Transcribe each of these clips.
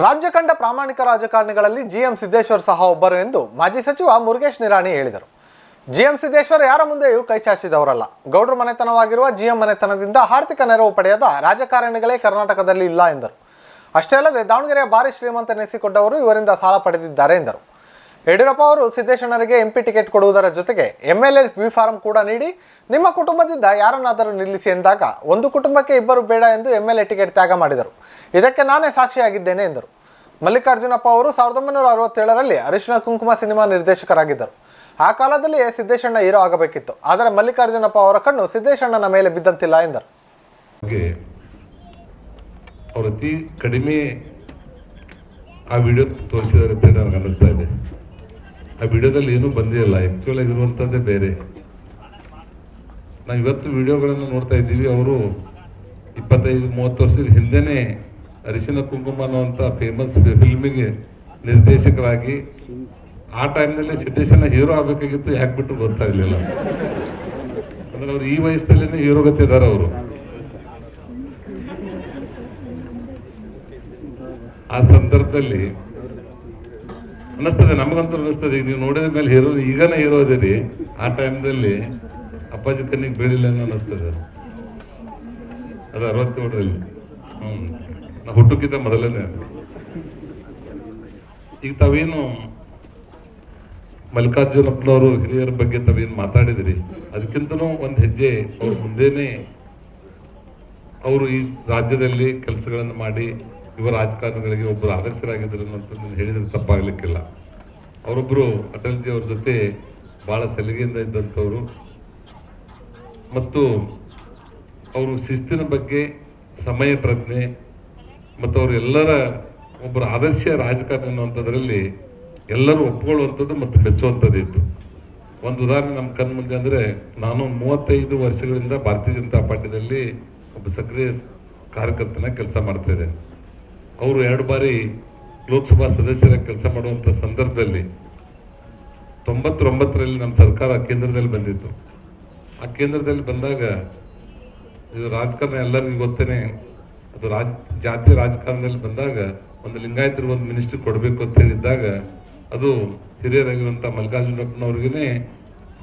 ರಾಜ್ಯ ಕಂಡ ಪ್ರಾಮಾಣಿಕ ರಾಜಕಾರಣಿಗಳಲ್ಲಿ ಜಿಎಂ ಸಿದ್ದೇಶ್ವರ್ ಸಹ ಒಬ್ಬರು ಎಂದು ಮಾಜಿ ಸಚಿವ ಮುರುಗೇಶ್ ನಿರಾಣಿ ಹೇಳಿದರು. ಜಿಎಂ ಸಿದ್ದೇಶ್ವರ್ ಯಾರ ಮುಂದೆಯೂ ಕೈಚಾಚಿದವರಲ್ಲ ಗೌಡ್ರ ಮನೆತನವಾಗಿರುವ ಜಿಎಂ ಮನೆತನದಿಂದ ಆರ್ಥಿಕ ನೆರವು ಪಡೆಯದ ರಾಜಕಾರಣಿಗಳೇ ಕರ್ನಾಟಕದಲ್ಲಿ ಇಲ್ಲ ಎಂದರು. ಅಷ್ಟೇ ಅಲ್ಲದೆ ದಾವಣಗೆರೆಯ ಭಾರಿ ಶ್ರೀಮಂತನೆನಿಸಿಕೊಂಡವರು ಇವರಿಂದ ಸಾಲ ಪಡೆದಿದ್ದಾರೆ ಎಂದರು. ಯಡಿಯೂರಪ್ಪ ಅವರು ಸಿದ್ದೇಶಣ್ಣರಿಗೆ ಎಂಪಿ ಟಿಕೆಟ್ ಕೊಡುವುದರ ಜೊತೆಗೆ ಎಂಎಲ್ಎ ವಿ ಫಾರಂ ಕೂಡ ನೀಡಿ, ನಿಮ್ಮ ಕುಟುಂಬದಿಂದ ಯಾರನ್ನಾದರೂ ನಿಲ್ಲಿಸಿ ಎಂದಾಗ ಒಂದು ಕುಟುಂಬಕ್ಕೆ ಇಬ್ಬರು ಬೇಡ ಎಂದು ಎಂಎಲ್ಎ ಟಿಕೆಟ್ ತ್ಯಾಗ ಮಾಡಿದರು. ಇದಕ್ಕೆ ನಾನೇ ಸಾಕ್ಷಿಯಾಗಿದ್ದೇನೆ ಎಂದರು. ಮಲ್ಲಿಕಾರ್ಜುನಪ್ಪ ಅವರು ಸಾವಿರದ ಒಂಬೈನೂರ ಅರವತ್ತೇಳರಲ್ಲಿ ಅರಿಶಿಣ ಕುಂಕುಮ ಸಿನಿಮಾ ನಿರ್ದೇಶಕರಾಗಿದ್ದರು. ಆ ಕಾಲದಲ್ಲಿ ಸಿದ್ದೇಶಣ್ಣ ಹೀರೋ ಆಗಬೇಕಿತ್ತು. ಆದರೆ ಮಲ್ಲಿಕಾರ್ಜುನಪ್ಪ ಅವರ ಕಣ್ಣು ಸಿದ್ದೇಶಣ್ಣನ ಮೇಲೆ ಬಿದ್ದಂತಿಲ್ಲ ಎಂದರು. ಅವ್ರು ಅತಿ ಕಡಿಮೆ ಆ ವಿಡಿಯೋ ತೋರಿಸಿದ್ದಾರೆ ಅಂತ ನನಗೆ ಆ ವಿಡಿಯೋದಲ್ಲಿ ಏನೂ ಬಂದಿಲ್ಲ ಆ್ಯಕ್ಚುಲ್ ಆಗಿರುವಂಥದ್ದೇ ಬೇರೆ. ನಾವು ಇವತ್ತು ವಿಡಿಯೋಗಳನ್ನು ನೋಡ್ತಾ ಇದ್ದೀವಿ. ಅವರು ಇಪ್ಪತ್ತೈದು, ಮೂವತ್ತು ವರ್ಷದ ಹಿಂದೆನೇ ಅರಿಶಿನ ಕುಂಕುಮ ಅನ್ನುವಂಥ ಫೇಮಸ್ ಫಿಲ್ಮಿಗೆ ನಿರ್ದೇಶಕರಾಗಿ ಆ ಟೈಮ್ನಲ್ಲಿ ಸಿದ್ದೇಶನ ಹೀರೋ ಆಗಬೇಕಾಗಿತ್ತು, ಯಾಕೆ ಬಿಟ್ಟು ಗೊತ್ತಾಗಲಿಲ್ಲ ಅಂದ್ರೆ ಅವ್ರು ಈ ವಯಸ್ಸಲ್ಲೇ ಹೀರೋ ಗೊತ್ತಿದ್ದಾರೆ ಅವರು. ಆ ಸಂದರ್ಭದಲ್ಲಿ ಅನ್ನಿಸ್ತದೆ, ನಮಗಂತೂ ಅನ್ನಿಸ್ತದೆ, ಈಗ ನೀವು ನೋಡಿದ ಮೇಲೆ ಹೀರೋ ಈಗನೇ ಹೀರೋ ಇದೀರಿ ಆ ಟೈಮ್ದಲ್ಲಿ ಅಪ್ಪಾಜಿ ಕಣ್ಣಿಗೆ ಬೀಳಿಲ್ಲ ಅನ್ನೋ ಅನ್ನಿಸ್ತದೆ. ಅದು ಅರವತ್ತೇಳರಲ್ಲಿ. ಹ್ಮ್. ನಾ ಹುಟ್ಟಕ್ಕಿಂತ ಮೊದಲನೇ ಈಗ ತಾವೇನು ಮಲ್ಲಿಕಾರ್ಜುನಪ್ಪನವರು ಹಿರಿಯರ ಬಗ್ಗೆ ತಾವೇನು ಮಾತಾಡಿದ್ರಿ? ಅದಕ್ಕಿಂತನೂ ಒಂದು ಹೆಜ್ಜೆ ಅವ್ರ ಮುಂದೇನೆ ಅವರು ಈ ರಾಜ್ಯದಲ್ಲಿ ಕೆಲಸಗಳನ್ನು ಮಾಡಿ ಯುವ ರಾಜಕಾರಣಿಗಳಿಗೆ ಒಬ್ಬರು ಆದರ್ಶರಾಗಿದ್ದರು ಅಂತ ನಾನು ಹೇಳಿದ್ರೆ ತಪ್ಪಾಗಲಿಕ್ಕಿಲ್ಲ. ಅವರೊಬ್ಬರು ಅಟಲ್ಜಿ ಅವ್ರ ಜೊತೆ ಬಹಳ ಸಲಿಗೆಯಿಂದ ಇದ್ದಂಥವ್ರು. ಮತ್ತು ಅವರು ಶಿಸ್ತಿನ ಬಗ್ಗೆ ಸಮಯ ಪ್ರಜ್ಞೆ ಮತ್ತು ಅವರೆಲ್ಲರ ಒಬ್ಬರ ಆದರ್ಶ ರಾಜಕಾರಣ ಅನ್ನುವಂಥದ್ರಲ್ಲಿ ಎಲ್ಲರೂ ಒಪ್ಕೊಳ್ಳುವಂಥದ್ದು ಮತ್ತು ಮೆಚ್ಚುವಂಥದ್ದು ಇತ್ತು. ಒಂದು ಉದಾಹರಣೆ ನಮ್ಮ ಕಣ್ಣು ಮುಂದೆ ಅಂದರೆ ನಾನು ಮೂವತ್ತೈದು ವರ್ಷಗಳಿಂದ ಭಾರತೀಯ ಜನತಾ ಪಾರ್ಟಿಯಲ್ಲಿ ಒಬ್ಬ ಸಕ್ರಿಯ ಕಾರ್ಯಕರ್ತನ ಕೆಲಸ ಮಾಡ್ತಾ ಇದ್ದೇನೆ. ಅವರು ಎರಡು ಬಾರಿ ಲೋಕಸಭಾ ಸದಸ್ಯರ ಕೆಲಸ ಮಾಡುವಂಥ ಸಂದರ್ಭದಲ್ಲಿ ತೊಂಬತ್ತೊಂಬತ್ತರಲ್ಲಿ ನಮ್ಮ ಸರ್ಕಾರ ಕೇಂದ್ರದಲ್ಲಿ ಬಂದಿತ್ತು. ಆ ಕೇಂದ್ರದಲ್ಲಿ ಬಂದಾಗ ಇದು ರಾಜಕಾರಣ ಎಲ್ಲರಿಗೂ ಗೊತ್ತೇನೆ ಅದು ರಾಜ್, ಜಾತಿ ರಾಜಕಾರಣದಲ್ಲಿ ಬಂದಾಗ ಒಂದು ಲಿಂಗಾಯತರು ಒಂದು ಮಿನಿಸ್ಟ್ರಿ ಕೊಡಬೇಕು ಅಂತ ಹೇಳಿದ್ದಾಗ ಅದು ಹಿರಿಯರಾಗಿರುವಂಥ ಮಲ್ಲಿಕಾರ್ಜುನಪ್ಪನವ್ರಿಗೇ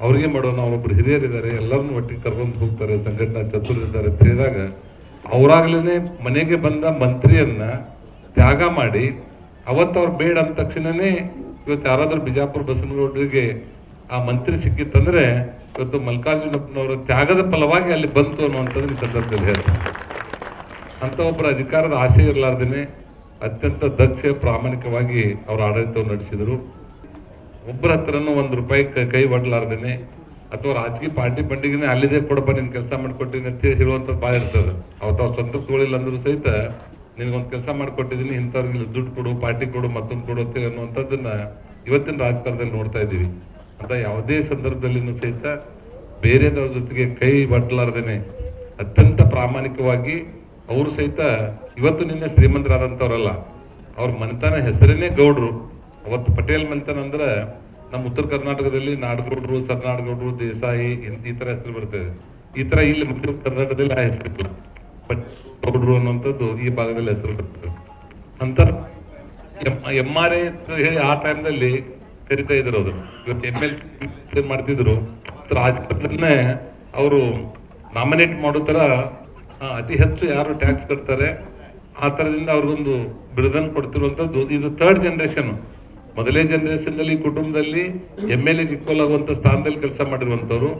ಅವ್ರಿಗೆ ಮಾಡೋಣ ಅವರೊಬ್ಬರು ಹಿರಿಯರಿದ್ದಾರೆ, ಎಲ್ಲರನ್ನೂ ಒಟ್ಟಿಗೆ ಕರ್ಕೊಂಡು ಹೋಗ್ತಾರೆ, ಸಂಘಟನಾ ಚತುರಿದ್ದಾರೆ ಅಂತ ಹೇಳಿದಾಗ ಅವರಾಗ್ಲೇ ಮನೆಗೆ ಬಂದ ಮಂತ್ರಿಯನ್ನ ತ್ಯಾಗ ಮಾಡಿ, ಅವತ್ತು ಅವ್ರು ಬೇಡ ಅಂದ ತಕ್ಷಣನೇ ಇವತ್ತು ಯಾರಾದರೂ ಬಿಜಾಪುರ ಬಸವನಗೌಡರಿಗೆ ಆ ಮಂತ್ರಿ ಸಿಕ್ಕಿತ್ತಂದ್ರೆ ಇವತ್ತು ಮಲ್ಲಿಕಾರ್ಜುನಪ್ಪನವರ ತ್ಯಾಗದ ಫಲವಾಗಿ ಅಲ್ಲಿ ಬಂತು ಅನ್ನುವಂಥದ್ದು ಈ ಸಂದರ್ಭದಲ್ಲಿ ಹೇಳ್ತಾರೆ ಅಂತ ಒಬ್ಬರ ಅಧಿಕಾರದ ಆಸೆ ಇರಲಾರ್ದೇನೆ ಅತ್ಯಂತ ದಕ್ಷ, ಪ್ರಾಮಾಣಿಕವಾಗಿ ಅವರ ಆಡಳಿತವನ್ನು ನಡೆಸಿದರು. ಒಬ್ಬರ ಹತ್ರನೂ ಒಂದು ರೂಪಾಯಿ ಕೈ ಒಡ್ಲಾರ್ದೇನೆ. ಅಥವಾ ರಾಜಕೀಯ ಪಾರ್ಟಿ ಬಂಡಿಗೆನೆ ಅಲ್ಲಿದೆ ಕೊಡಪ್ಪ, ನಿನ್ ಕೆಲಸ ಮಾಡ್ಕೊಟ್ಟಿನಿ ಅಂತ ಹೇಳುವಂಥದ್ದು ಭಾಳ ಇರ್ತದೆ. ಅವ್ರು ಸ್ವಂತ ತೋಳಿಲ್ಲ ಅಂದ್ರೂ ಸಹಿತ ನಿನಗೊಂದು ಕೆಲಸ ಮಾಡಿಕೊಟ್ಟಿದ್ದೀನಿ ಇಂಥವ್ರಿಗೆ ದುಡ್ಡು ಕೊಡು, ಪಾರ್ಟಿ ಕೊಡು, ಮತ್ತೊಂದು ಕೊಡು ಅಂತ ಅನ್ನುವಂಥದ್ದನ್ನ ಇವತ್ತಿನ ರಾಜಕಾರಣದಲ್ಲಿ ನೋಡ್ತಾ ಇದ್ದೀವಿ. ಅಂತ ಯಾವುದೇ ಸಂದರ್ಭದಲ್ಲಿನೂ ಸಹಿತ ಬೇರೆದವ್ರ ಜೊತೆಗೆ ಕೈ ಬಟ್ಲಾರ್ದೇನೆ ಅತ್ಯಂತ ಪ್ರಾಮಾಣಿಕವಾಗಿ ಅವರು ಸಹಿತ ಇವತ್ತು ನಿನ್ನೆ ಶ್ರೀಮಂತರಾದಂಥವ್ರಲ್ಲ ಅವ್ರ ಮನೆತನ ಹೆಸರೇನೆ ಗೌಡ್ರು. ಅವತ್ತು ಪಟೇಲ್ ಮನೆತನ ಅಂದ್ರೆ ನಮ್ಮ ಉತ್ತರ ಕರ್ನಾಟಕದಲ್ಲಿ ನಾಡಗೌಡರು, ಸರ್ನಾಡಗೌಡರು, ದೇಸಾಯಿ ಈ ತರ ಹೆಸರು ಬರ್ತದೆ. ಈ ತರ ಇಲ್ಲಿ ಮಧ್ಯ ಕರ್ನಾಟಕದಲ್ಲಿ ಆ ಹೆಸರು ಬಟ್ ಗೌಡ್ರು ಅನ್ನುವಂಥದ್ದು ಈ ಭಾಗದಲ್ಲಿ ಹೆಸರು ಬರ್ತದೆ. ಅಂತ ಎಂ ಆರ್ ಎ ಹೇಳಿ ಆ ಟೈಮ್ನಲ್ಲಿ ಕರಿತಾ ಇದ್ರು ಅದು ಇವತ್ತು ಎಂ ಎಲ್ ಮಾಡ್ತಿದ್ರು. ರಾಜಕಾರಣದಲ್ಲೇ ಅವರು ನಾಮಿನೇಟ್ ಮಾಡೋ ತರ ಅತಿ ಹೆಚ್ಚು ಯಾರು ಟ್ಯಾಕ್ಸ್ ಕಟ್ತಾರೆ, ಆ ತರದಿಂದ ಅವ್ರಿಗೊಂದು ಬಿಡದನ್ ಕೊಡ್ತಿರುವಂಥದ್ದು ಇದು ಥರ್ಡ್ ಜನರೇಷನ್ ಮೊದಲೇ ಜನರೇಷನ್ನಲ್ಲಿ ಕುಟುಂಬದಲ್ಲಿ ಎಂ ಎಲ್ ಎಗೆ ಈಕ್ವಲ್ ಸ್ಥಾನದಲ್ಲಿ ಕೆಲಸ ಮಾಡಿರುವಂತವ್ರು